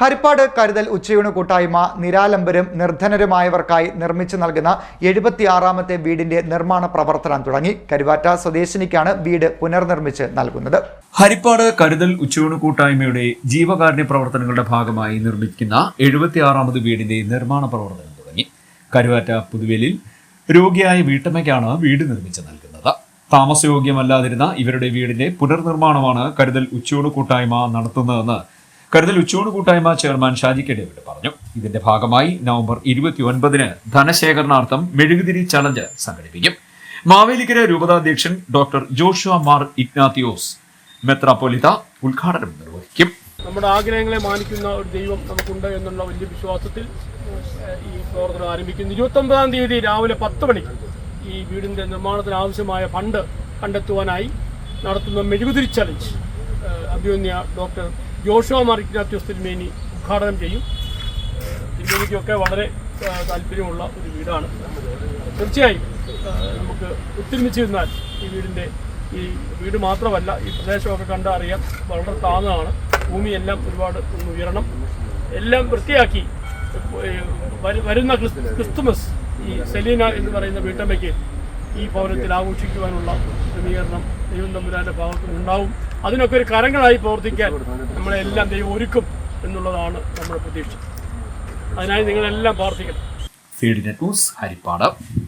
ഹരിപ്പാട് കരുതൽ ഉച്ചയൂണ് കൂട്ടായ്മ നിരാലംബരും നിർധനരുമായവർക്കായി നിർമ്മിച്ചു നൽകുന്ന എഴുപത്തിയാറാമത്തെ വീടിന്റെ നിർമ്മാണ പ്രവർത്തനം തുടങ്ങി. കരുവാറ്റ സ്വദേശിനിക്കാണ് വീട് പുനർനിർമ്മിച്ച് നൽകുന്നത്. ഹരിപ്പാട് കരുതൽ ഉച്ചയൂണ് കൂട്ടായ്മയുടെ ജീവകാരുണ്യ പ്രവർത്തനങ്ങളുടെ ഭാഗമായി നിർമ്മിക്കുന്ന എഴുപത്തിയാറാമത് വീടിന്റെ നിർമ്മാണ പ്രവർത്തനം തുടങ്ങി. കരുവാറ്റ പുതുവേലിൽ രോഗിയായ വീട്ടമ്മയ്ക്കാണ് വീട് നിർമ്മിച്ച് നൽകുന്നത്. താമസയോഗ്യമല്ലാതിരുന്ന ഇവരുടെ വീടിന്റെ പുനർനിർമ്മാണമാണ് കരുതൽ ഉച്ചയൂണ് കൂട്ടായ്മ നടത്തുന്നതെന്ന് കരുതൽ ഉച്ചയൂണ് കൂട്ടായ്മ ചെയർമാൻ ഷാജി ഡേവിഡ് പറഞ്ഞു. ഇതിന്റെ ഭാഗമായി നവംബർ ഇരുപത്തി ഒൻപതിന് ധനശേഖരണാർത്ഥം മെഴുകുതിരി ചലഞ്ച് സംഘടിപ്പിക്കും. മാവേലിക്കര രൂപതാധ്യക്ഷൻ ഡോക്ടർ ജോഷുവ മാർ ഇഗ്നാത്തിയോസ് മെത്രാപ്പൊലിത ഉദ്ഘാടനം നിർവഹിക്കും. നമ്മുടെ ആഗ്രഹങ്ങളെ മാനിക്കുന്ന ഒരു ദൈവം നമുക്കുണ്ട് എന്നുള്ള വലിയ വിശ്വാസത്തിൽ ഈ പ്രവർത്തനം ആരംഭിക്കുന്നു. ഇരുപത്തൊമ്പതാം തീയതി രാവിലെ പത്ത് മണിക്ക് ഈ വീടിന്റെ നിർമ്മാണത്തിന് ആവശ്യമായ ഫണ്ട് കണ്ടെത്തുവാനായി നടത്തുന്ന മെഴുകുതിരി ചലഞ്ച് അഭിമന്യ ഡോക്ടർ ജോഷുവ മാർ ഇഗ്നാത്യോസ് തിരുമേനി ഉദ്ഘാടനം ചെയ്യും. തിരുമേനിക്കൊക്കെ വളരെ താല്പര്യമുള്ള ഒരു വീടാണ്. തീർച്ചയായും നമുക്ക് ഒത്തൊരുമിച്ച് നിന്നാൽ ഈ വീടിന്റെ ഈ വീട് മാത്രമല്ല ഈ പ്രദേശമൊക്കെ കണ്ടറിയാം വളരെ താഴ്ന്നതാണ് ഭൂമിയെല്ലാം ഒരുപാട് ഉയരണം. എല്ലാം വൃത്തിയാക്കി വരുന്ന ക്രിസ്- ക്രിസ്തുമസ് ഈ സെലീന എന്ന് പറയുന്ന വീട്ടമ്മയ്ക്ക് ഈ ഭവനത്തിൽ ആഘോഷിക്കുവാനുള്ള ക്രമീകരണം ദൈവം തമ്പുരാന്റെ ഭാഗത്തുനിന്നുണ്ടാവും. അതിനൊക്കെ ഒരു കരങ്ങളായി പ്രവർത്തിക്കാൻ നമ്മളെല്ലാം ദൈവം ഒരുക്കും എന്നുള്ളതാണ് നമ്മുടെ പ്രതീക്ഷ. അതിനായി നിങ്ങളെല്ലാം പ്രാർത്ഥിക്കണം. Field news Harippad.